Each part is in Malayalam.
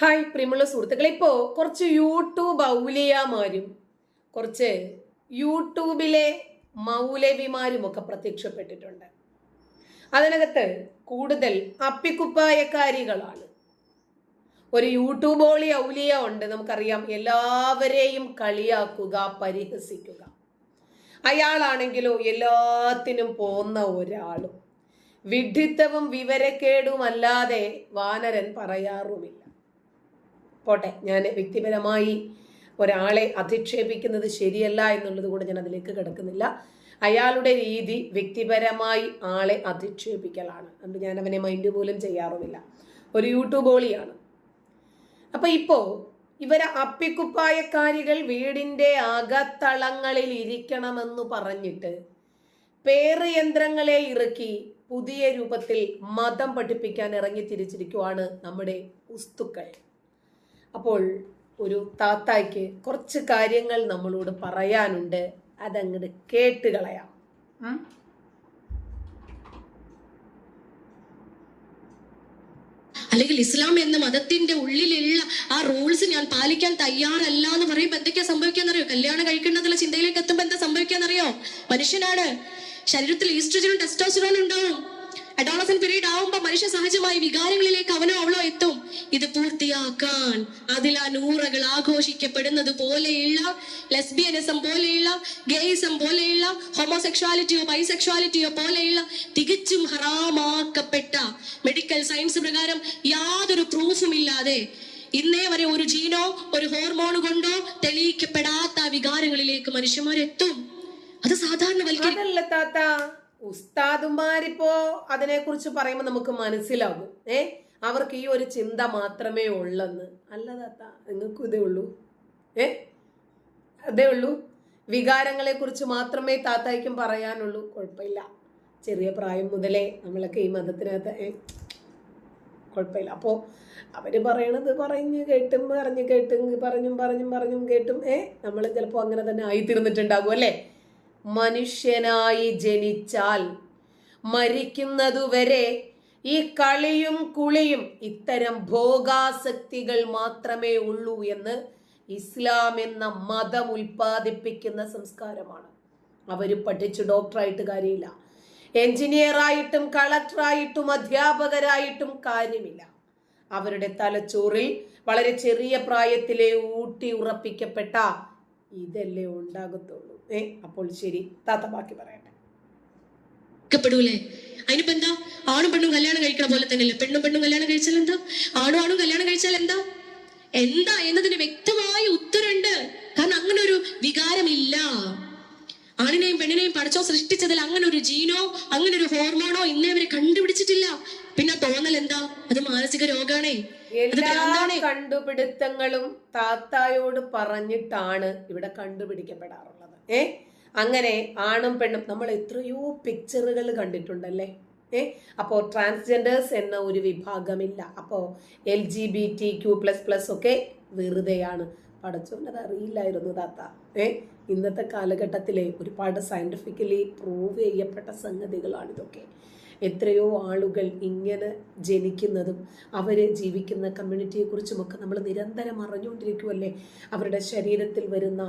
ഹായ് പ്രിയമുള്ള സുഹൃത്തുക്കളെ. ഇപ്പോൾ കുറച്ച് യൂട്യൂബ് ഔലിയാമാരും കുറച്ച് യൂട്യൂബിലെ മൗലവിമാരും ഒക്കെ പ്രത്യക്ഷപ്പെട്ടിട്ടുണ്ട്. അതിനകത്ത് കൂടുതൽ അപ്പിക്കുപ്പായക്കാരികളാണ്. ഒരു യൂട്യൂബ് ഓളി ഔലിയ ഉണ്ട് നമുക്കറിയാം. എല്ലാവരെയും കളിയാക്കുക പരിഹസിക്കുക. അയാളാണെങ്കിലോ എല്ലാത്തിനും പോന്ന ഒരാളും. വിഡ്ഢിത്തവും വിവരക്കേടും അല്ലാതെ വാനരൻ പറയാറുമില്ല. പോട്ടെ ഞാൻ വ്യക്തിപരമായി ഒരാളെ അധിക്ഷേപിക്കുന്നത് ശരിയല്ല എന്നുള്ളത് കൂടെ ഞാൻ അതിലേക്ക് കിടക്കുന്നില്ല. അയാളുടെ രീതി വ്യക്തിപരമായി ആളെ അധിക്ഷേപിക്കലാണ്. അതുകൊണ്ട് ഞാൻ അവനെ മൈൻഡ് പോലും ചെയ്യാറുമില്ല. ഒരു യൂട്യൂബ് ഓളിയാണ് അപ്പോൾ ഇപ്പോൾ ഇവരെ അപ്പിക്കുപ്പായക്കാരികൾ വീടിന്റെ അകത്തളങ്ങളിൽ ഇരിക്കണമെന്ന് പറഞ്ഞിട്ട് പേറ് യന്ത്രങ്ങളെ ഇറക്കി പുതിയ രൂപത്തിൽ മതം പഠിപ്പിക്കാൻ ഇറങ്ങി തിരിച്ചിരിക്കുവാണ് നമ്മുടെ ഉസ്തുക്കൾ. അപ്പോൾ ഒരു താത്തായ്ക്ക് കുറച്ച് കാര്യങ്ങൾ നമ്മളോട് പറയാനുണ്ട്. അതങ്ങോട്ട് കേട്ട് കളയാം? അല്ലെങ്കിൽ ഇസ്ലാം എന്ന മതത്തിന്റെ ഉള്ളിലുള്ള ആ റൂൾസ് ഞാൻ പാലിക്കാൻ തയ്യാറല്ല എന്ന് പറയുമ്പോൾ എന്തൊക്കെയാ സംഭവിക്കാന്നറിയോ? കല്യാണം കഴിക്കേണ്ടതുള്ള ചിന്തയിലേക്ക് എത്തുമ്പോൾ എന്താ സംഭവിക്കാന്നറിയോ? മനുഷ്യനാണ്. ശരീരത്തിൽ ഈസ്ട്രജനും ടെസ്റ്റോസ്റ്റിറോനും ഉണ്ടാവും. അഡോളസൻ പീരീഡ് ആവുമ്പോൾ മനുഷ്യ സഹജമായി വികാരങ്ങളിലേക്ക് അവനോ അവളോ എത്തും. ഇത് പൂർത്തിയാക്കാൻ അതിൽ ആ നൂറകൾ ആഘോഷിക്കപ്പെടുന്നത് പോലെയുള്ള ലെസ്ബിയനിസം പോലെയുള്ള ഗേയിസം പോലെയുള്ള ഹോമോസെക്ഷാലിറ്റിയോ ബൈസെക്ഷാലിറ്റിയോ പോലെയുള്ള തികച്ചും ഹറാമാക്കപ്പെട്ട മെഡിക്കൽ സയൻസ് പ്രകാരം യാതൊരു പ്രൂഫും ഇല്ലാതെ ഇന്നേ വരെ ഒരു ജീനോ ഒരു ഹോർമോൺ കൊണ്ടോ തെളിയിക്കപ്പെടാത്ത വികാരങ്ങളിലേക്ക് മനുഷ്യന്മാരെത്തും. അത് സാധാരണ ഉസ്താദുമാരിപ്പോ അതിനെ കുറിച്ച് പറയുമ്പോൾ നമുക്ക് മനസ്സിലാകും. ഏ? അവർക്ക് ഈ ഒരു ചിന്ത മാത്രമേ ഉള്ളെന്ന്. അല്ല താത്ത നിങ്ങൾക്കും ഇതേ ഉള്ളൂ. ഏ? അതേ ഉള്ളൂ. വികാരങ്ങളെക്കുറിച്ച് മാത്രമേ താത്തായ്ക്കും പറയാനുള്ളൂ. കുഴപ്പമില്ല. ചെറിയ പ്രായം മുതലേ നമ്മളൊക്കെ ഈ മതത്തിനകത്ത് കുഴപ്പമില്ല. അപ്പോൾ അവർ പറയണത് പറഞ്ഞ് കേട്ടും പറഞ്ഞ് കേട്ടും പറഞ്ഞും പറഞ്ഞും പറഞ്ഞും കേട്ടും ഏ? നമ്മൾ ചിലപ്പോൾ അങ്ങനെ തന്നെ ആയിത്തീർന്നിട്ടുണ്ടാകും അല്ലേ? മനുഷ്യനായി ജനിച്ചാൽ മരിക്കുന്നതുവരെ ഈ കളിയും കുളിയും ഇത്തരം ഭോഗാസക്തികൾ മാത്രമേ ഉള്ളൂ എന്ന് ഇസ്ലാം എന്ന മതം ഉൽപ്പാദിപ്പിക്കുന്ന സംസ്കാരമാണ്. അവർ പഠിച്ചു ഡോക്ടറായിട്ട് കാര്യമില്ല. എഞ്ചിനീയറായിട്ടും കളക്ടറായിട്ടും അധ്യാപകരായിട്ടും കാര്യമില്ല. അവരുടെ തലച്ചോറിൽ വളരെ ചെറിയ പ്രായത്തിലെ ഊട്ടി ഉറപ്പിക്കപ്പെട്ട ഇതല്ലേ ഉണ്ടാകത്തുള്ളൂ. ഏ അപ്പോൾ ശരി. താത്ത ബാക്കി പറയട്ടെ. പ്പെടൂലേ അതിനിപ്പോ എന്താ? ആണും പെണ്ണും കല്യാണം കഴിക്കണ പോലെ തന്നെയല്ലേ? പെണ്ണും പെണ്ണും കല്യാണം കഴിച്ചാൽ എന്താ? ആണും ആണും കല്യാണം കഴിച്ചാൽ എന്താ? എന്താ എന്നതിന് വ്യക്തമായ ഉത്തരമുണ്ട്. കാരണം അങ്ങനെ ഒരു വികാരമില്ല. ആണിനെയും പെണ്ണിനെയും പഠിച്ചോ സൃഷ്ടിച്ചതിൽ അങ്ങനെ ഒരു ജീനോ അങ്ങനെ ഒരു ഹോർമോണോ ഇന്നേ അവരെ കണ്ടുപിടിച്ചിട്ടില്ല. പിന്നെ തോന്നൽ എന്താ? അത് മാനസിക രോഗാണേ. എല്ലാ കണ്ടുപിടുത്തങ്ങളും താത്തായോട് പറഞ്ഞിട്ടാണ് ഇവിടെ കണ്ടുപിടിക്കപ്പെടാറുള്ളത്. ഏ? അങ്ങനെ ആണും പെണ്ണും നമ്മൾ എത്രയോ പിക്ചറുകൾ കണ്ടിട്ടുണ്ടല്ലേ? ഏ? അപ്പോൾ ട്രാൻസ്ജെൻഡേഴ്സ് എന്ന ഒരു വിഭാഗമില്ല. അപ്പോൾ L G B T Q plus plus ഒക്കെ വെറുതെയാണ്. പഠിച്ചോണ്ടത് അറിയില്ലായിരുന്നു താത്ത. ഏ? ഇന്നത്തെ കാലഘട്ടത്തിലെ ഒരുപാട് സയന്റിഫിക്കലി പ്രൂവ് ചെയ്യപ്പെട്ട സംഗതികളാണ് ഇതൊക്കെ. എത്രയോ ആളുകൾ ഇങ്ങനെ ജനിക്കുന്നതും അവർ ജീവിക്കുന്ന കമ്മ്യൂണിറ്റിയെക്കുറിച്ചുമൊക്കെ നമ്മൾ നിരന്തരം അറിഞ്ഞുകൊണ്ടിരിക്കുമല്ലേ അവരുടെ ശരീരത്തിൽ വരുന്ന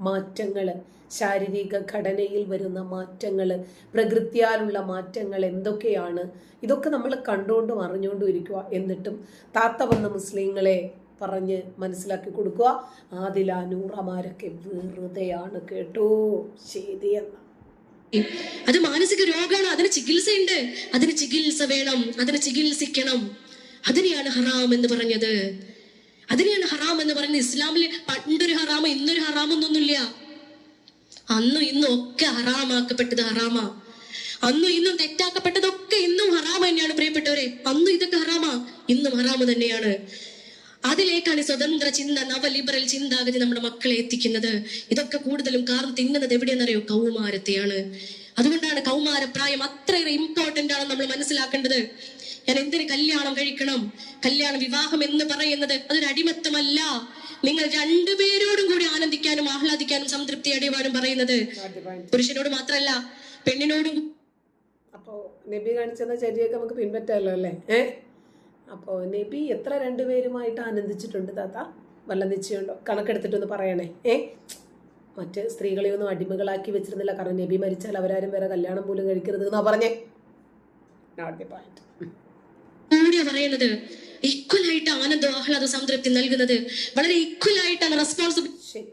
മാറ്റങ്ങൾ ശാരീരിക ഘടനയിൽ വരുന്ന മാറ്റങ്ങൾ പ്രകൃതിയാലുള്ള മാറ്റങ്ങൾ എന്തൊക്കെയാണ്? ഇതൊക്കെ നമ്മൾ കണ്ടുകൊണ്ടും അറിഞ്ഞുകൊണ്ടും ഇരിക്കുക. എന്നിട്ടും താത്ത വന്ന മുസ്ലിങ്ങളെ പറഞ്ഞ് മനസ്സിലാക്കി കൊടുക്കുക. ആദില നൂറമാരൊക്കെ വെറുതെയാണ് കേട്ടോ ശരിയെന്ന അത് മാനസിക രോഗമാണ് അതിന് ചികിത്സയുണ്ട്. അതിന് ചികിത്സ വേണം. അതിന് ചികിത്സിക്കണം. അതിനെയാണ് ഹറാം എന്ന് പറഞ്ഞത്. അതിനെയാണ് ഹറാം എന്ന് പറയുന്നത്. ഇസ്ലാമിലെ പണ്ടൊരു ഹറാമോ ഇന്നൊരു ഹറാമൊന്നൊന്നുമില്ല അന്നും ഇന്നും ഒക്കെ ഹറാമാക്കപ്പെട്ടത് ഹറാമാ. അന്നും ഇന്നും തെറ്റാക്കപ്പെട്ടതൊക്കെ ഇന്നും ഹറാമ തന്നെയാണ് പ്രിയപ്പെട്ടവരെ. അന്നും ഇതൊക്കെ ഹറാമാ ഇന്നും ഹറാമ തന്നെയാണ്. അതിലേക്കാണ് സ്വതന്ത്ര ചിന്ത നവ ലിബറൽ ചിന്താഗതി നമ്മുടെ മക്കളെ എത്തിക്കുന്നത്. ഇതൊക്കെ കൂടുതലും കാർന്ന് തിന്നുന്നത് എവിടെയെന്നറിയോ? കൗമാരത്തെയാണ്. അതുകൊണ്ടാണ് കൗമാരപ്രായം അത്രയേറെ ഇമ്പോർട്ടന്റ് ആണ് നമ്മൾ മനസ്സിലാക്കേണ്ടത്. ഞാൻ എന്തിന് കല്യാണം കഴിക്കണം? കല്യാണ വിവാഹം എന്ന് പറയുന്നത് അതൊരു അടിമത്തമല്ല. നിങ്ങൾ രണ്ടുപേരോടും കൂടി ആനന്ദിക്കാനും ആഹ്ലാദിക്കാനും സംതൃപ്തി അടിയുവാനും പറയുന്നത് പുരുഷനോട് മാത്രമല്ല പെണ്ണിനോടും അപ്പോ നബി കാണിച്ചെന്ന ചര്യയൊക്കെ നമുക്ക് പിൻപറ്റാമല്ലോ അല്ലേ? ഏ? അപ്പോ നബി എത്ര രണ്ടുപേരുമായിട്ട് ആനന്ദിച്ചിട്ടുണ്ട് താത്ത? വല്ല നിശ്ചയമുണ്ടോ? കണക്കെടുത്തിട്ടൊന്ന് പറയണേ. ഏ? മറ്റ് സ്ത്രീകളെ ഒന്നും അടിമകളാക്കി വെച്ചിരുന്നില്ല. കാരണം നബി മരിച്ചാൽ അവരാരും വേറെ കല്യാണം പോലും കഴിക്കരുത് എന്നാ പറഞ്ഞേ. നോട്ട് ദി പോയിന്റ് കൂടിയാ പറയുന്നത്? ഈക്വൽ ആയിട്ട് ആനന്ദം ആഹ്ലാദ സംതൃപ്തി നൽകുന്നത്. വളരെ ശരി.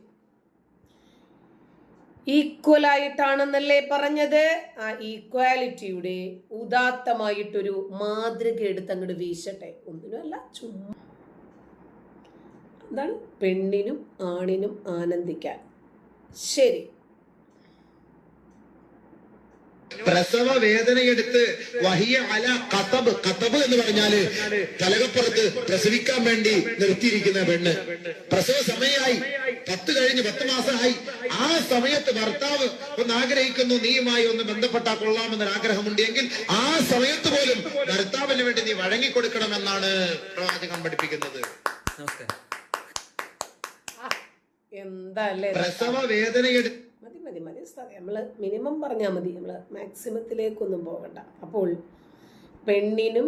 ഈക്വൽ ആയിട്ടാണെന്നല്ലേ പറഞ്ഞത്? ആ ഈക്വാലിറ്റിയുടെ ഉദാത്തമായിട്ടൊരു മാതൃക എടുത്ത് അങ്ങോട്ട് വീശട്ടെ. ഒന്നിനുമല്ല ചുമ്മാ. എന്താണ്? പെണ്ണിനും ആണിനും ആനന്ദിക്കാൻ. ശരി. പ്രസവ വേദനയെടുത്ത് വഹിയ അല കത്തബ് കത്തബ് എന്ന് പറഞ്ഞാൽ തലകപ്പുറത്ത് പ്രസവിക്കാൻ വേണ്ടി നിർത്തിയിരിക്കുന്ന പെണ്ണ്. പ്രസവ സമയമായി പത്ത് കഴിഞ്ഞ് പത്ത് മാസമായി. ആ സമയത്ത് ഭർത്താവ് ഒന്ന് ആഗ്രഹിക്കുന്നു നീയുമായി ഒന്ന് ബന്ധപ്പെട്ടാൽ കൊള്ളാമെന്നൊരു ആഗ്രഹമുണ്ടെങ്കിൽ ആ സമയത്ത് പോലും ഭർത്താവിന് വേണ്ടി നീ വഴങ്ങിക്കൊടുക്കണമെന്നാണ് പ്രവാചകം പഠിപ്പിക്കുന്നത്. നമസ്കാരം. എന്താ പ്രസവ വേദനയെടുത്ത് മതി മതി. നമ്മൾ മിനിമം പറഞ്ഞാൽ മതി. നമ്മൾ മാക്സിമത്തിലേക്കൊന്നും പോകണ്ട. അപ്പോൾ പെണ്ണിനും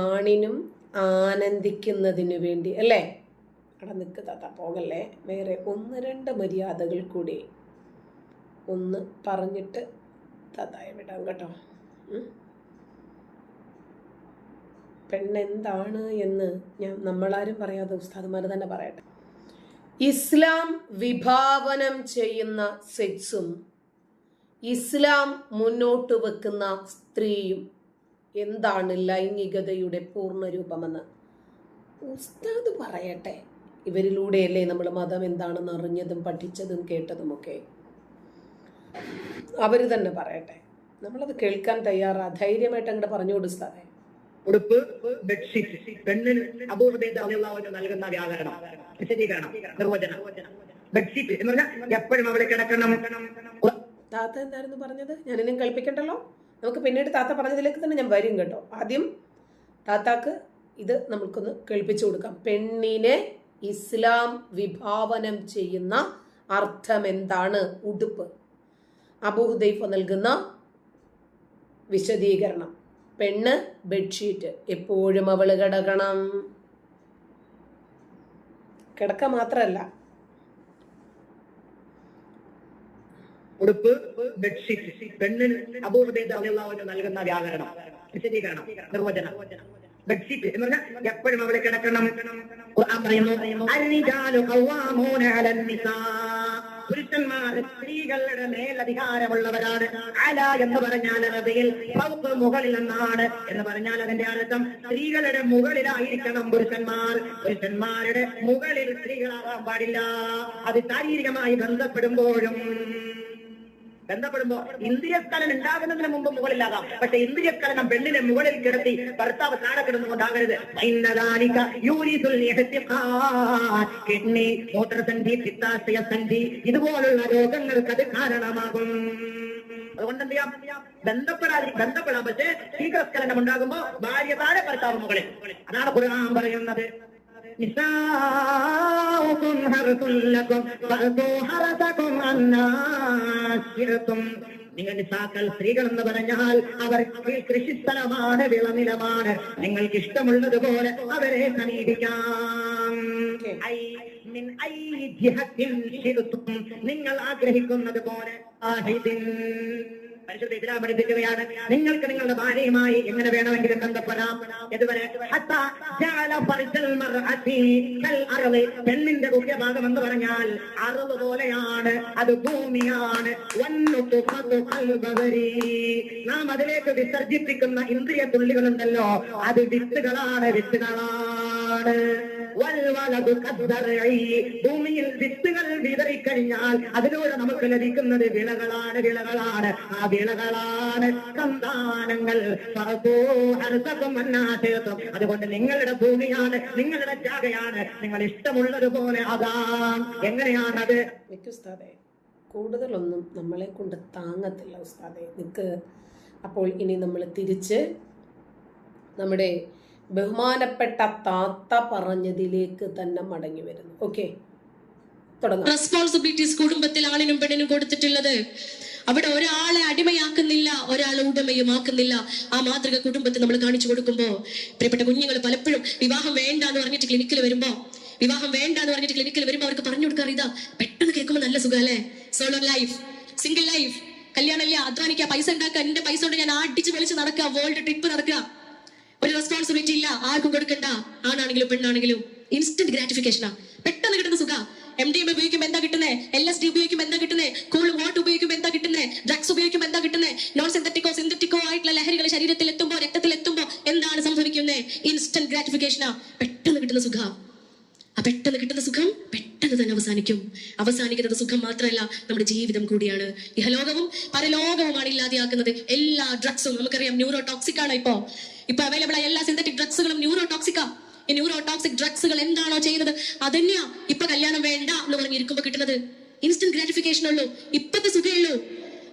ആണിനും ആനന്ദിക്കുന്നതിന് വേണ്ടി അല്ലേ? അവിടെ നിൽക്ക് താത്ത പോകല്ലേ? വേറെ ഒന്ന് രണ്ട് മര്യാദകൾ കൂടി ഒന്ന് പറഞ്ഞിട്ട് താത്തായെ വിടാം കേട്ടോ. പെണ്ണെന്താണ് എന്ന് ഞാൻ നമ്മളാരും പറയാതെ ഉസ്താദ്മാർ തന്നെ പറയട്ടെ. ഇസ്ലാം വിഭാവനം ചെയ്യുന്ന സെക്സും ഇസ്ലാം മുന്നോട്ട് വെക്കുന്ന സ്ത്രീയും എന്താണ് ലൈംഗികതയുടെ പൂർണരൂപമെന്ന്? ഉസ്താദ് പറയട്ടെ. ഇവരിലൂടെയല്ലേ നമ്മൾ മതം എന്താണെന്ന് അറിഞ്ഞതും പഠിച്ചതും കേട്ടതുമൊക്കെ? അവർ തന്നെ പറയട്ടെ. നമ്മളത് കേൾക്കാൻ തയ്യാറാ. ധൈര്യമായിട്ട് അങ്ങോട്ട് പറഞ്ഞു കൊടുത്താതെ ഉടുപ്പ് ബെഡ്ഷീറ്റ് പെണ്ണിന് അപൂർവതയുടെ നൽകുന്ന വ്യാകരണം വിശദീകരണം നിർവചനം. ബെഡ്ഷീറ്റ് എന്ന് പറഞ്ഞാൽ എപ്പോഴും അവിടെ കിടക്കണം. താത്ത എന്തായിരുന്നു പറഞ്ഞത്? ഞാനിനും കൽപ്പിക്കണ്ടല്ലോ നമുക്ക് പിന്നീട് താത്ത പറഞ്ഞതിലേക്ക് തന്നെ ഞാൻ വരും കേട്ടോ. ആദ്യം താത്താക്ക് ഇത് നമുക്കൊന്ന് കേൾപ്പിച്ചു കൊടുക്കാം. പെണ്ണിനെ ഇസ്ലാം വിഭാവനം ചെയ്യുന്ന അർത്ഥം എന്താണ്? ഉടുപ്പ്. അബൂഹുദൈഫ നൽകുന്ന വിശദീകരണം. പെണ്ണ് ബെഡ്ഷീറ്റ് എപ്പോഴും അവൾ കിടക്കണം. കിടക്ക മാത്രല്ല. ഉടുപ്പ് ബെഡ്ഷീറ്റ് പെണ്ണിന് നൽകുന്ന വ്യാകരണം നിർവചനം. ബെഡ്ഷീറ്റ് എന്ന് പറഞ്ഞാൽ എപ്പോഴും അവളെ കിടക്കണം. പറയുന്നു പുരുഷന്മാർ സ്ത്രീകളുടെ മേലധികാരമുള്ളവരാണ്. അല എന്ന് പറഞ്ഞാൽ അറബിയിൽ ഫൗഖ് മുകളിൽ എന്നാണ് എന്ന് പറഞ്ഞാൽ അതിന്റെ അർത്ഥം സ്ത്രീകളുടെ മുകളിലായിരിക്കണം പുരുഷന്മാർ. പുരുഷന്മാരുടെ മുകളിൽ സ്ത്രീകളാവാൻ പാടില്ല. അത് ശാരീരികമായി ബന്ധപ്പെടുമ്പോഴും ബന്ധപ്പെടുമ്പോ ഇന്ദ്രിയസ്ഖലനം ഉണ്ടാകുന്നതിന് മുമ്പ് മുകളിലാകാം. പക്ഷെ ഇന്ദ്രിയസ്ഖലനം പെണ്ണിനെ മുകളിൽ കിടത്തി ഭർത്താവ് താഴെ കിടന്നുകൊണ്ടാകരുത്. ഇതുപോലുള്ള രോഗങ്ങൾക്ക് അത് കാരണമാകും. അതുകൊണ്ട് എന്ത് ചെയ്യാം? ബന്ധപ്പെടാതെ ബന്ധപ്പെടാം. പക്ഷേ ശീഘ്രസ്ഖലനം ഉണ്ടാകുമ്പോ ഭാര്യ താഴെ ഭർത്താവ് മുകളിൽ. അതാണ് ഖുർആൻ പറയുന്നത്. നിസാഉകും لكم فأتوا حرثكم شئتم നിങ്ങൾ നിസാക്കൾ സ്ത്രീകൾ എന്ന് പറഞ്ഞാൽ അവർ കൃഷിസ്ഥലമാണ് വിളനിലമാണ്. നിങ്ങൾക്ക് ഇഷ്ടമുള്ളതുപോലെ അവരെ സമീപിക്കാം. നിങ്ങൾ ആഗ്രഹിക്കുന്നത് പോലെ പരിശുദ്ധ പഠിപ്പിക്കുകയാണ് നിങ്ങൾക്ക് നിങ്ങളുടെ ഭാര്യയുമായി എങ്ങനെ വേണമെങ്കിലും ബന്ധപ്പെടാം ഇതുവരെ. പെണ്ണിന്റെ മുഖ്യഭാഗം എന്ന് പറഞ്ഞാൽ അറിവ് പോലെയാണ് അത് ഭൂമിയാണ്. നാം അതിലേക്ക് വിസർജിപ്പിക്കുന്ന ഇന്ദ്രിയ തുള്ളികളുണ്ടല്ലോ അത് വിത്തുകളാണ് വിത്തുകളാണ്. ഭൂമിയിൽ വിത്തുകൾ വിതറിക്കഴിഞ്ഞാൽ അതിലൂടെ നമുക്ക് ലഭിക്കുന്നത് വിളകളാണ് വിളകളാണ്. ആ വിളകളാണ് സന്താനങ്ങൾ. അതുകൊണ്ട് നിങ്ങളുടെ ഭൂമിയാണ് നിങ്ങളുടെ ജാഗയാണ്. നിങ്ങൾ ഇഷ്ടമുള്ളതുപോലെ അതാം എങ്ങനെയാണത്? കൂടുതലൊന്നും നമ്മളെ കൊണ്ട് താങ്ങത്തില്ല ഉസ്താദെ. നിൽക്ക് അപ്പോൾ ഇനി നമ്മൾ തിരിച്ച് നമ്മുടെ ബഹുമാനപ്പെട്ട താത്ത പറഞ്ഞതിലേക്ക് തന്നെ മടങ്ങി വരുന്നു. ഓക്കെ റെസ്പോൺസിബിലിറ്റീസ് കുടുംബത്തിൽ ആണിനും പെണ്ണിനും കൊടുത്തിട്ടുള്ളത്. അവിടെ ഒരാളെ അടിമയാക്കുന്നില്ല ഒരാളെ ഉടമയുമാക്കുന്നില്ല. ആ മാതൃക കുടുംബത്തിൽ നമ്മൾ കാണിച്ചു കൊടുക്കുമ്പോൾ പ്രിയപ്പെട്ട കുഞ്ഞുങ്ങൾ പലപ്പോഴും വിവാഹം വേണ്ട എന്ന് പറഞ്ഞിട്ട് ക്ലിനിക്കിൽ വരുമ്പോ വിവാഹം വേണ്ട എന്ന് പറഞ്ഞിട്ട് ക്ലിനിക്കിൽ വരുമ്പോ അവർക്ക് പറഞ്ഞു കൊടുക്കാറ് ഇതാ പെട്ടെന്ന് കേൾക്കുമ്പോൾ നല്ല സുഖല്ലേ സോളോ ലൈഫ് സിംഗിൾ ലൈഫ് കല്യാണമല്ല അധ്വാനിക്കുക പൈസ ഉണ്ടാക്കുക എന്റെ പൈസ കൊണ്ട് ഞാൻ അടിച്ച് വിളിച്ച് നടക്കുക വേൾഡ് ട്രിപ്പ് നടക്കുക ഒരു റെസ്പോൺസിബിലിറ്റി ഇല്ല ആർക്കും കൊടുക്കണ്ട. ആണാണെങ്കിലും പെണ്ണാണെങ്കിലും ഇൻസ്റ്റന്റ് ഗ്രാറ്റിഫിക്കേഷനാ പെട്ടെന്ന് കിട്ടുന്ന സുഖ. എം ഡി എം ഉപയോഗിക്കുമ്പോൾ എന്താ കിട്ടുന്നത് എൽ എസ് ഡി ഉപയോഗിക്കുമ്പോൾ എന്താ കിട്ടുന്നത് കൂൾ വാട്ട് ഉപയോഗിക്കുമ്പോൾ എന്താ കിട്ടുന്നത് ഡ്രഗ്സ് ഉപയോഗിക്കുമ്പോൾ എന്താ കിട്ടുന്നത് നോൺ സിന്തറ്റിക്കോ സിന്തറ്റിക്കോ ആയിട്ടുള്ള ലഹരികൾ ശരീരത്തിൽ എത്തുമ്പോൾ രക്തത്തിൽ എത്തുമ്പോൾ എന്താണ് സംഭവിക്കുന്നത് ഇൻസ്റ്റന്റ് ഗ്രാറ്റിഫിക്കേഷനാ പെട്ടെന്ന് കിട്ടുന്ന സുഖം. ആ പെട്ടെന്ന് കിട്ടുന്ന സുഖം പെട്ടെന്ന് തന്നെ അവസാനിക്കും. അവസാനിക്കുന്നത് സുഖം മാത്രമല്ല നമ്മുടെ ജീവിതം കൂടിയാണ്. ഇഹലോകവും പരലോകവുമാണ് ഇല്ലാതെയാക്കുന്നത്. എല്ലാ ഡ്രഗ്സും നമുക്കറിയാം ന്യൂറോ ടോക്സിക് ആണ് ഇപ്പോ. ഇപ്പൊ അവൈലബിൾ ആയ എല്ലാ സിന്തറ്റിക് ഡ്രഗ്സുകളും ന്യൂറോ ടോക്സിക്കാ ഈ ന്യൂറോ ടോക്സിക് ഡ്രഗ്സുകൾ എന്താണോ ചെയ്യുന്നത്? അതന്നെയാ ഇപ്പൊ കല്യാണം വേണ്ട എന്ന് പറഞ്ഞ് ഇരിക്കുമ്പോ കിട്ടുന്നത്. ഇൻസ്റ്റന്റ് ഗ്രാറ്റിഫിക്കേഷൻ ഉള്ളൂ. ഇപ്പത്തെ സുഖമുള്ളൂ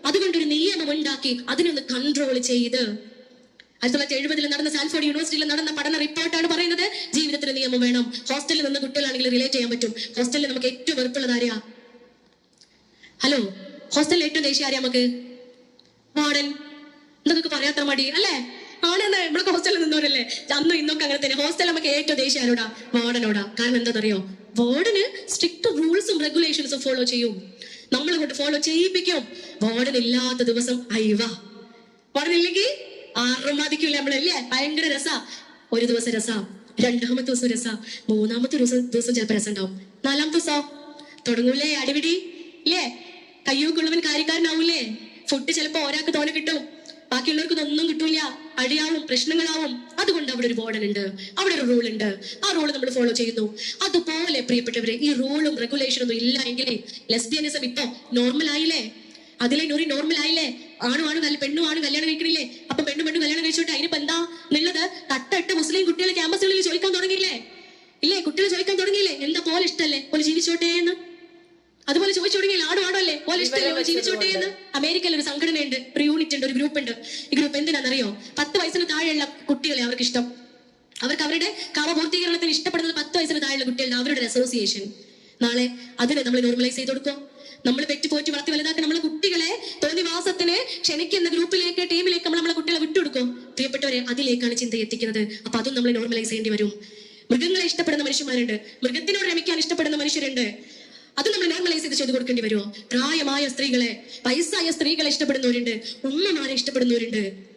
അതുകൊണ്ടൊരു നിയമം ഉണ്ടാക്കി അതിനൊന്ന് കൺട്രോൾ ചെയ്ത്. ആയിരത്തി തൊള്ളായിരത്തി എഴുപതിൽ നടന്ന സാൽഫോർഡ് യൂണിവേഴ്സിറ്റിയിൽ നടന്ന പഠന റിപ്പോർട്ടാണ് പറയുന്നത്. ജീവിതത്തിന് നിയമം വേണം. ഹോസ്റ്റലിൽ നിന്ന് കുട്ടികളാണെങ്കിൽ റിലേറ്റ് ചെയ്യാൻ പറ്റും. ഹോസ്റ്റലിൽ നമുക്ക് ഏറ്റവും വെറുപ്പുള്ളത് ആരെയാ ഹലോ ഹോസ്റ്റലിൽ ഏറ്റവും ദേഷ്യം ആരെയാ നമുക്ക്? വാർഡൻ എന്നൊക്കെ പറയാത്ത മടി. അല്ലേ? ആണെന്ന് നമ്മളൊക്കെ ഹോസ്റ്റലിൽ നിന്നവരല്ലേ? അന്നും ഇന്നൊക്കെ അങ്ങനെ തന്നെ. ഹോസ്റ്റലിൽ നമുക്ക് ഏറ്റവും ദേഷ്യം ആരോടാ? വാർഡനോടാ കാരണം എന്താണെന്നറിയോ? വാർഡന് സ്ട്രിക്ട് റൂൾസും റെഗുലേഷൻസും ഫോളോ ചെയ്യും. നമ്മൾ കൊണ്ട് ഫോളോ ചെയ്യിപ്പിക്കും. വാർഡൻ ഇല്ലാത്ത ദിവസം അയവ. വാർഡൻ ഇല്ലെങ്കിൽ ആറുമാതിക്കൂല നമ്മളല്ലേ ഭയങ്കര രസാ. ഒരു ദിവസം രസാ. രണ്ടാമത്തെ ദിവസം രസ. മൂന്നാമത്തെ ദിവസം ദിവസം ചിലപ്പോ രസം ഉണ്ടാവും നാലാമത്തെ ദിവസം? തുടങ്ങൂലേ അടിപിടി? ഇല്ലേ? കയ്യൂക്കുള്ളവൻ കാര്യക്കാരനാവൂലേ? ഫുഡ് ചിലപ്പോ ഒരാൾക്ക് തോനെ കിട്ടും. ബാക്കിയുള്ളവർക്ക് ഇതൊന്നും കിട്ടൂല. അടിയാവും പ്രശ്നങ്ങളാവും. അതുകൊണ്ട് അവിടെ ഒരു ബോർഡൻ ഉണ്ട്. അവിടെ ഒരു റൂൾ ഉണ്ട്. ആ റൂൾ നമ്മൾ ഫോളോ ചെയ്യുന്നു. അതുപോലെ പ്രിയപ്പെട്ടവരെ ഈ റൂളും റെഗുലേഷനും ഒന്നും ഇല്ല എങ്കിലേ ലെസ്ബിയനിസം ഇപ്പൊ നോർമൽ ആയില്ലേ? അതിലെ നോർമൽ ആയില്ലേ? ആണും ആണ് ആണ് കല്യാണം കഴിക്കണില്ലേ? അപ്പൊ പെണ്ണും പെണ്ണും കല്യാണം കഴിച്ചോട്ടെ? അതിനിപ്പോ എന്താ? എന്നുള്ളത് തട്ടട്ട് മുസ്ലിം കുട്ടികൾ ക്യാമ്പസുകളിൽ ചോദിക്കാൻ തുടങ്ങിയില്ലേ ഇല്ലേ? കുട്ടികൾ ചോദിക്കാൻ തുടങ്ങിയില്ലേ? എന്താ പോലെ ഇഷ്ടല്ലേ? പോലെ ജീവിച്ചോട്ടെ എന്ന്. അതുപോലെ ചോദിച്ചു തുടങ്ങിയില്ല? ആണോ ആണോ അല്ലേ? പോലെ ഇഷ്ടല്ലേ? പോലെ ജീവിച്ചോട്ടെ എന്ന്. അമേരിക്കയിൽ ഒരു സംഘടനയുണ്ട് ഒരു യൂണിറ്റ് ഉണ്ട് ഒരു ഗ്രൂപ്പ് ഉണ്ട്. ഈ ഗ്രൂപ്പ് എന്തിനാണെന്നറിയോ? പത്ത് വയസ്സിന് താഴെയുള്ള കുട്ടികളെ അവർക്ക് ഇഷ്ടം. അവർക്ക് അവരുടെ കാമപൂർത്തീകരണത്തിന് ഇഷ്ടപ്പെടുന്നത് പത്ത് വയസ്സിന് താഴെയുള്ള കുട്ടികളുടെ അവരുടെ അസോസിയേഷൻ നാളെ അതിനെ നമ്മൾ നോർമലൈസ് ചെയ്ത് കൊടുക്കും നമ്മൾ പെറ്റുപോറ്റി വളർത്തി വലുതാക്കി നമ്മളെ കുട്ടികളെ തോന്നിവാസത്തിന് ക്ഷണിക്കുന്ന ഗ്രൂപ്പിലേക്ക് ടീമിലേക്ക് നമ്മൾ നമ്മളെ കുട്ടികളെ വിട്ടുകൊടുക്കും. പ്രിയപ്പെട്ടവരെ അതിലേക്കാണ് ചിന്ത എത്തിക്കുന്നത്. അപ്പൊ അതും നമ്മൾ നോർമലൈസ് ചെയ്യേണ്ടി വരും. മൃഗങ്ങളെ ഇഷ്ടപ്പെടുന്ന മനുഷ്യന്മാരുണ്ട്. മൃഗത്തിനോട് രമിക്കാൻ ഇഷ്ടപ്പെടുന്ന മനുഷ്യരുണ്ട്. അത് നമ്മൾ നോർമലൈസ് ചെയ്ത് ചെയ്ത് കൊടുക്കേണ്ടി വരുമോ പ്രായമായ സ്ത്രീകളെ വയസ്സായ സ്ത്രീകളെ ഇഷ്ടപ്പെടുന്നവരുണ്ട്. ഉമ്മമാരെ ഇഷ്ടപ്പെടുന്നവരുണ്ട്.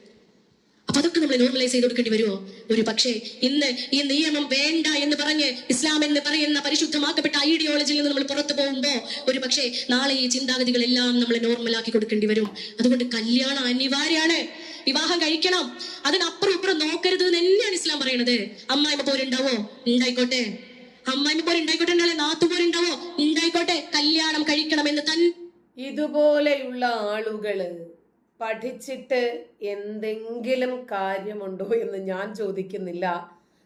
അപ്പൊ അതൊക്കെ നമ്മൾ നോർമലൈസ് ചെയ്ത് കൊടുക്കേണ്ടി വരുമോ? ഒരു പക്ഷേ ഇന്ന് ഈ നിയമം വേണ്ട എന്ന് പറഞ്ഞ് ഇസ്ലാം എന്ന് പറയുന്ന പരിശുദ്ധമാക്കപ്പെട്ട ഐഡിയോളജിയിൽ നിന്ന് നമ്മൾ പുറത്തു പോകുമ്പോ ഒരു പക്ഷേ നാളെ ഈ ചിന്താഗതികളെല്ലാം നമ്മൾ നോർമലാക്കി കൊടുക്കേണ്ടി വരും. അതുകൊണ്ട് കല്യാണം അനിവാര്യമാണ്. വിവാഹം കഴിക്കണം. അതിനപ്പുറം ഇപ്പുറം നോക്കരുത് എന്ന് തന്നെയാണ് ഇസ്ലാം പറയുന്നത് അമ്മായിമ്മ പോരുണ്ടാവോ? ഉണ്ടായിക്കോട്ടെ. അമ്മായിമ്മ പോലെ ഉണ്ടായിക്കോട്ടെ എന്നാലേ ഉണ്ടാവോ ഉണ്ടായിക്കോട്ടെ. കല്യാണം കഴിക്കണം എന്ന് തന്നെ ഇതുപോലെയുള്ള ആളുകൾ പഠിച്ചിട്ട് എന്തെങ്കിലും കാര്യമുണ്ടോ എന്ന് ഞാൻ ചോദിക്കുന്നില്ല.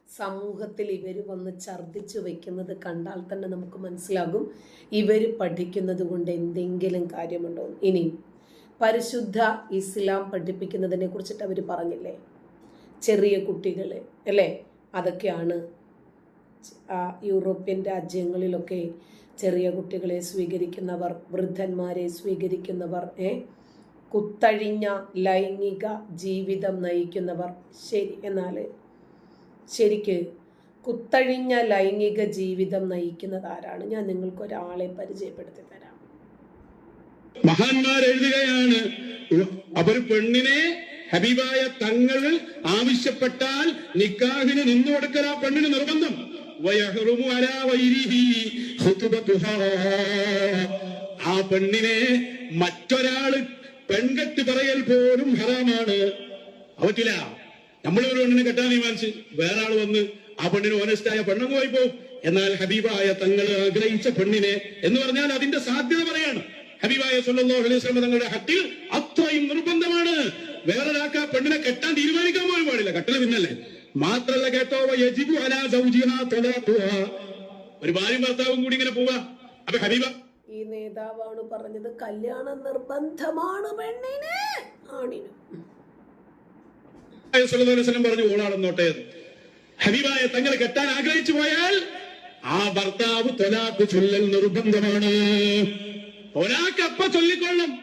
സമൂഹത്തിൽ ഇവർ വന്ന് ഛർദ്ദിച്ചു വെക്കുന്നത് കണ്ടാൽ തന്നെ നമുക്ക് മനസ്സിലാകും. ഇവർ പഠിക്കുന്നത് കൊണ്ട് എന്തെങ്കിലും കാര്യമുണ്ടോ? ഇനി പരിശുദ്ധ ഇസ്ലാം പഠിപ്പിക്കുന്നതിനെ കുറിച്ചിട്ട് അവർ പറഞ്ഞില്ലേ? ചെറിയ കുട്ടികൾ അല്ലേ? അതൊക്കെയാണ് യൂറോപ്യൻ രാജ്യങ്ങളിലൊക്കെ ചെറിയ കുട്ടികളെ സ്വീകരിക്കുന്നവർ വൃദ്ധന്മാരെ സ്വീകരിക്കുന്നവർ ഏ? കുത്തഴിഞ്ഞ ലൈംഗിക ജീവിതം നയിക്കുന്നവർ. ശരി എന്നാൽ ശരിക്ക് കുത്തഴിഞ്ഞ ലൈംഗിക ജീവിതം നയിക്കുന്നത് ആരാണ്? ഞാൻ നിങ്ങൾക്ക് ഒരാളെ പരിചയപ്പെടുത്തി തരാം. മഹാന്മാർ എഴുതുകയാണ് അവർ പെണ്ണിനെ ഹബീബായ തങ്ങൾ ആവശ്യപ്പെട്ടാൽ നിക്കാഹിന് നിന്നു കൊടുക്കൽ ആ പെണ്ണിന് നിർബന്ധം. ആ പെണ്ണിനെ മറ്റൊരാൾ പെൺകെട്ട് പറയൽ പോലും ഹറാമാണ്. അവറ്റില്ല നമ്മളൊരു പെണ്ണിനെ കെട്ടാൻ തീരുമാനിച്ച് വേറെ ആൾ വന്ന് ആ പെണ്ണിന് ഓനസ്റ്റായ പെണ്ണങ്ങ് പോയി പോകും എന്നാൽ ഹബീബായ തങ്ങൾ ആഗ്രഹിച്ച പെണ്ണിനെ എന്ന് പറഞ്ഞാൽ അതിന്റെ സാധ്യത പറയാണ്. ഹബീബായ സല്ലല്ലാഹു അലൈഹി തങ്ങളുടെ ഹത്തിൽ അത്രയും നിർബന്ധമാണ്. വേറൊരാൾക്ക് ആ പെണ്ണിനെ കെട്ടാൻ തീരുമാനിക്കാൻ പോലും പാടില്ല. കെട്ടൽ പിന്നല്ലേ? മാത്രല്ല കേട്ടോ. ഒരു ഭാര്യയും ഭർത്താവും കൂടി ഇങ്ങനെ പോവാ. അപ്പൊ ഹബീബ ഈ നേതാവാണ് പറഞ്ഞത് കല്യാണം നിർബന്ധമാണ് പെണ്ണിന്. ആണിന്. പറഞ്ഞു ഓളാണെന്നോട്ടെ ഹബീബായ തങ്ങൾ കെട്ടാൻ ആഗ്രഹിച്ചു പോയാൽ ആ ഭർത്താവ് തൊലാക്ക് ചൊല്ലൽ നിർബന്ധമാണ്. തൊലാക്ക് ചൊല്ലിക്കൊള്ളും.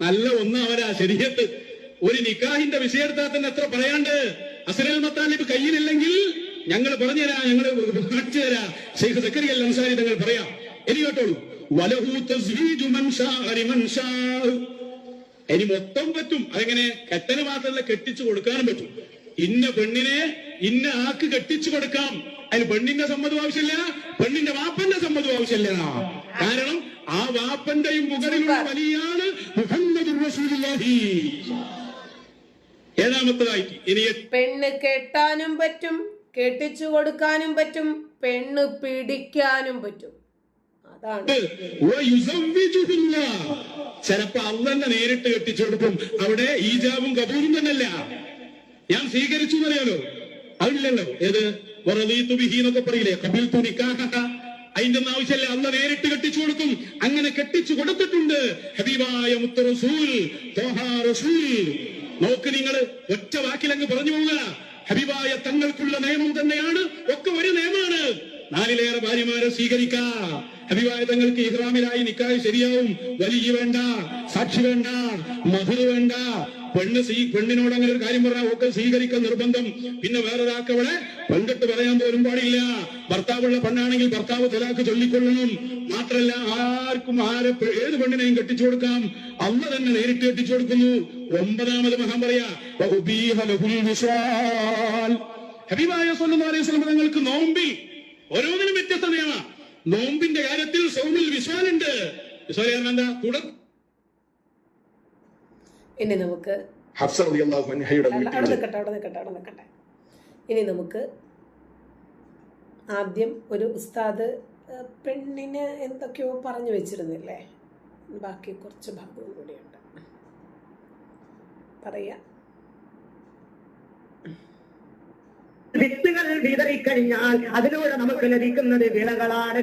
നല്ല ഒന്നവരാ ശരിയത്ത് ഒരു നിക്കാഹിന്റെ വിഷയത്താൽ എത്ര പറയാണ്ട്? അസരൽ മത്താലിബ് കയ്യിലില്ലെങ്കിൽ ഞങ്ങൾ പറഞ്ഞുതരാ ഞങ്ങൾ കാണിച്ചു തരാ. ഷെയ്ഖ് സക്കരിയൽ അൻസാരി തങ്ങൾ പറയാം. എനിക്ക് കേട്ടോളൂ. ഇനി മൊത്തം പറ്റും. അതെങ്ങനെ? കെട്ടന് മാത്രമല്ല കെട്ടിച്ചു കൊടുക്കാനും പറ്റും. ഇന്ന പെണ്ണിനെ ഇന്ന ആക്ക് കെട്ടിച്ചു കൊടുക്കാം. അതിന് പെണ്ണിന്റെ സമ്മതം ആവശ്യമില്ല. പെണ്ണിന്റെ വാപ്പന്റെ സമ്മതം ആവശ്യമില്ല. കാരണം ആ വാപ്പന്റെയും മുകളിലുള്ള വലിയാണ് മുഹമ്മദ് റസൂലുള്ളാഹി. ഏഴാമത്തതായിട്ട് ഇനി പെണ്ണ് കെട്ടാനും പറ്റും കെട്ടിച്ചു കൊടുക്കാനും പറ്റും പെണ്ണ് പിടിക്കാനും പറ്റും. അതാണ്. വയുസവ്വിജുഹുന്ന. തന്നെ നേരിട്ട് കെട്ടിച്ചു കൊടുക്കും അവിടെ ഈജാബും കബൂലും തന്നെയല്ല. ഞാൻ സ്വീകരിച്ചു പറയാലോ? അതില്ലല്ലോ. ഏത്? ബിഹി പറയില്ലേ? കബിൽ നിക്കാഹ അതിന്റെ ഒന്നും ആവശ്യമല്ല. അല്ല നേരിട്ട് കെട്ടിച്ചു കൊടുക്കും. അങ്ങനെ കെട്ടിച്ചു കൊടുത്തിട്ടുണ്ട്. ഹബീബായ മുത്ത റസൂൽ റസൂൽ. നോക്ക് നിങ്ങൾ ഒറ്റ വാക്കിലങ്ങ് പറഞ്ഞു പോവുക ഹബീബായ തങ്ങൾക്കുള്ള നിയമം തന്നെയാണ്. ഒക്കെ ഒരു നിയമമാണ്. നാലിലേറെ ഭാര്യമാരെ സ്വീകരിക്കാ. അഭിവായതങ്ങൾക്ക് ഇഹ്റാമിലായി നിക്കാഹ് ശരിയാവും. വലിയ വേണ്ട സാക്ഷി വേണ്ട മധുര വേണ്ട. പെണ്ണ് സ്വീ പെണ്ണിനോട് അങ്ങനെ ഒരു കാര്യം പറഞ്ഞാൽ ഒക്കെ സ്വീകരിക്കാൻ നിർബന്ധം. പിന്നെ വേറൊരാൾക്ക് പെൺകെട്ട് പറയാൻ പോലും പാടില്ല. ഭർത്താവുള്ള പെണ്ണാണെങ്കിൽ ഭർത്താവ് തലാക്ക് ചൊല്ലിക്കൊള്ളണം. മാത്രല്ല ആർക്കും ആരെ ഏത് പെണ്ണിനെയും കെട്ടിച്ചു കൊടുക്കാം. അമ്മ തന്നെ നേരിട്ട് കെട്ടിച്ചു കൊടുക്കുന്നു. ഒമ്പതാമത് മഹാൻ പറയാ. ഹബീബായ വസല്ലം തങ്ങൾക്ക് നോമ്പിൽ ഓരോന്നിനും വ്യത്യസ്ത നിയമ. നോമ്പിന്റെ കാര്യത്തിൽ സൗമിൽ വിശ്വാലുണ്ട് തുടർ ഇനി നമുക്ക് ഹഫ്സ റളിയല്ലാഹു അൻഹയുടെ അല്ല, അവിടെ വീട്ടിൽ നിൽക്കട്ടെ അവിടെ നിൽക്കട്ടെ അവിടെ നിൽക്കട്ടെ. ഇനി നമുക്ക് ആദ്യം ഒരു ഉസ്താദ് പെണ്ണിന് എന്തൊക്കെയോ പറഞ്ഞു വെച്ചിരുന്നില്ലേ? ബാക്കി കുറച്ച് ഭാഗവും കൂടിയുണ്ട്. പറയാ. വിത്തുകൾ വിതറിക്കഴിഞ്ഞാൽ അതിലൂടെ നമുക്ക് ലഭിക്കുന്നത് വിളകളാണ്.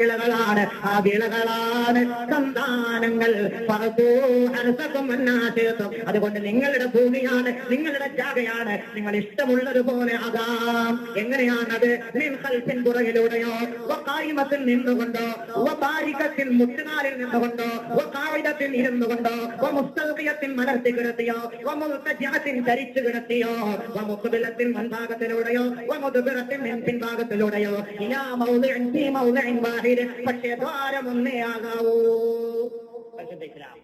വിളകളാണ്. ആ വിളകളാണ് സന്താനങ്ങൾ. അതുകൊണ്ട് നിങ്ങളുടെ ഭൂമിയാണ് നിങ്ങളുടെ ജാഗയാണ്. നിങ്ങൾ ഇഷ്ടമുള്ളതുപോലെ ആകാം. എങ്ങനെയാണത്? നിൻഹൽസിൻ പുറകിലൂടെയോ? കായിമത്തിൽ നിന്നുകൊണ്ടോ? ബാരികത്തിൽ മുട്ടുകാലിൽ നിന്നുകൊണ്ടോ? കായികത്തിൽ ഇരുന്നുകൊണ്ടോ? മുസ്തൽക്കിയത്തിൽ മലർത്തി കിടത്തിയോ? മുത്തജ്ഞാത്തിൽ ധരിച്ചു കിടത്തിയോ? മുക്കുബിലത്തിൽ മുൻഭാഗത്തിലൂടെയോ മുതുബിറത്തിൽ പിൻഭാഗത്തിലൂടെയോ ഇലാ മൗലിഅൻ മൗലി മൗലിഅൻ വാഹിദ് പക്ഷേ ദ്വാരമൊന്നേ ആകാവൂ പരിശുദ്ധ ഇസ്ലാം.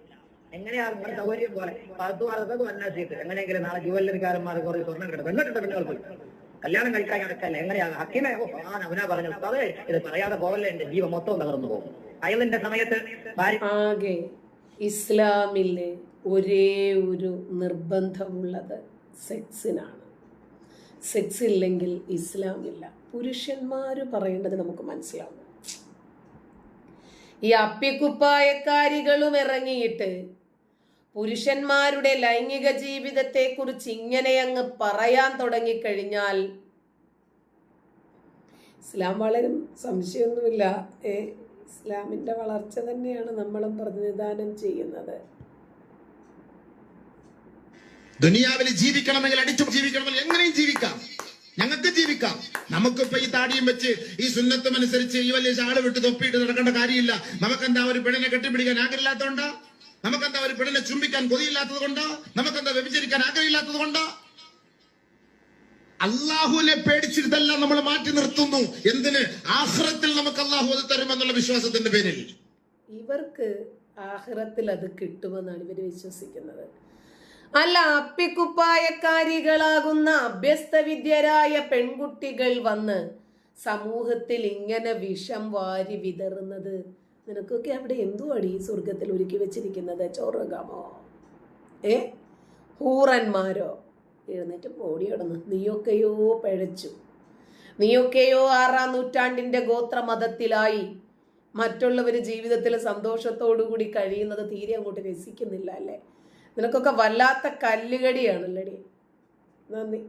എങ്ങനെയാണ് നിങ്ങളുടെ സൗകര്യം പോലെ? പത്ത് വളർത്തത് അന്വേഷിച്ചിട്ട് എങ്ങനെയെങ്കിലും നാളെ ജുവല്ലറിക്കാരന്മാർ കുറെ സ്വർണം കിട്ടും എന്നിട്ട് പെണ്ണുകൾ പോയി കല്യാണം കഴിക്കാൻ നടക്കല്ല എങ്ങനെയാണ് ഹക്കിമെ ഞാൻ അവനാ പറഞ്ഞു അതെ ഇത് പറയാതെ പോവല്ലേ എന്റെ ജീവൻ മൊത്തം തകർന്നു പോകും. അയലിന്റെ സമയത്ത് ആകെ ഇസ്ലാമിലെ ഒരേ ഒരു നിർബന്ധമുള്ളത് സെക്സിനാണ്. സെക്സ് ഇല്ലെങ്കിൽ ഇസ്ലാമില്ല. പുരുഷന്മാർ പറയേണ്ടത് നമുക്ക് മനസ്സിലാവും ഈ അപ്പിക്കുപ്പായക്കാരികളും ഇറങ്ങിയിട്ട് പുരുഷന്മാരുടെ ലൈംഗിക ജീവിതത്തെക്കുറിച്ച് ഇങ്ങനെ അങ്ങ് പറയാൻ തുടങ്ങിക്കഴിഞ്ഞാൽ ഇസ്ലാം വളരും. സംശയമൊന്നുമില്ല. ഏ ഇസ്ലാമിന്റെ വളർച്ച തന്നെയാണ് നമ്മളും പ്രതിനിധാനം ചെയ്യുന്നത്. ദുനിയാവിൽ ജീവിക്കണമെങ്കിൽ അടിച്ചു ജീവിക്കണമെങ്കിൽ എങ്ങനെയും ജീവിക്കാം. ഞങ്ങൾക്ക് ജീവിക്കാം. നമുക്കിപ്പോ ഈ താടിയും വെച്ച് ഈ സുന്നത്തും അനുസരിച്ച് ഈ വലിയ ചാട് വിട്ട് തൊപ്പിയിട്ട് നടക്കേണ്ട കാര്യമില്ല. നമുക്കെന്താ ഒരു പെണ്ണിനെ കെട്ടിപ്പിടിക്കാൻ ആഗ്രഹമില്ലാത്തതുകൊണ്ടോ? നമുക്കെന്താ ഒരു പെണ്ണിനെ ചുംബിക്കാൻ കൊതിയില്ലാത്തത് കൊണ്ടോ നമുക്കെന്താ വ്യഭിചരിക്കാൻ ആഗ്രഹമില്ലാത്തത് കൊണ്ടോ അള്ളാഹുവിനെ പേടിച്ചിട്ടല്ല നമ്മൾ മാറ്റി നിർത്തുന്നു. എന്തിന്? ആഹ്റത്തിൽ നമുക്ക് അള്ളാഹു അത് തരുമെന്നുള്ള വിശ്വാസത്തിന്റെ പേരിൽ. ഇവർക്ക് ആഹ്റത്തിൽ അത് കിട്ടുമെന്നാണ് ഇവർ വിശ്വസിക്കുന്നത്. അല്ല അപ്പിക്കുപ്പായക്കാരികളാകുന്ന അഭ്യസ്തവിദ്യരായ പെൺകുട്ടികൾ വന്ന് സമൂഹത്തിൽ ഇങ്ങനെ വിഷം വാരി വിതറുന്നത്. നിനക്കൊക്കെ അവിടെ എന്തുവാടി ഈ സ്വർഗത്തിൽ ഒരുക്കി വെച്ചിരിക്കുന്നത്? ചോറകമോ? ഏ? ഹൂറന്മാരോ? എഴുന്നേറ്റ് പോടി കിടന്ന് നീയൊക്കെയോ പഴച്ചു. നീയൊക്കെയോ ആറാം നൂറ്റാണ്ടിന്റെ ഗോത്രമതത്തിലായി. മറ്റുള്ളവർ ജീവിതത്തിൽ സന്തോഷത്തോടു കൂടി കഴിയുന്നത് തീരെ അങ്ങോട്ട് രസിക്കുന്നില്ല അല്ലേ? നിനക്കൊക്കെ വല്ലാത്ത കല്ലുകടിയാണല്ലടി. നന്ദി.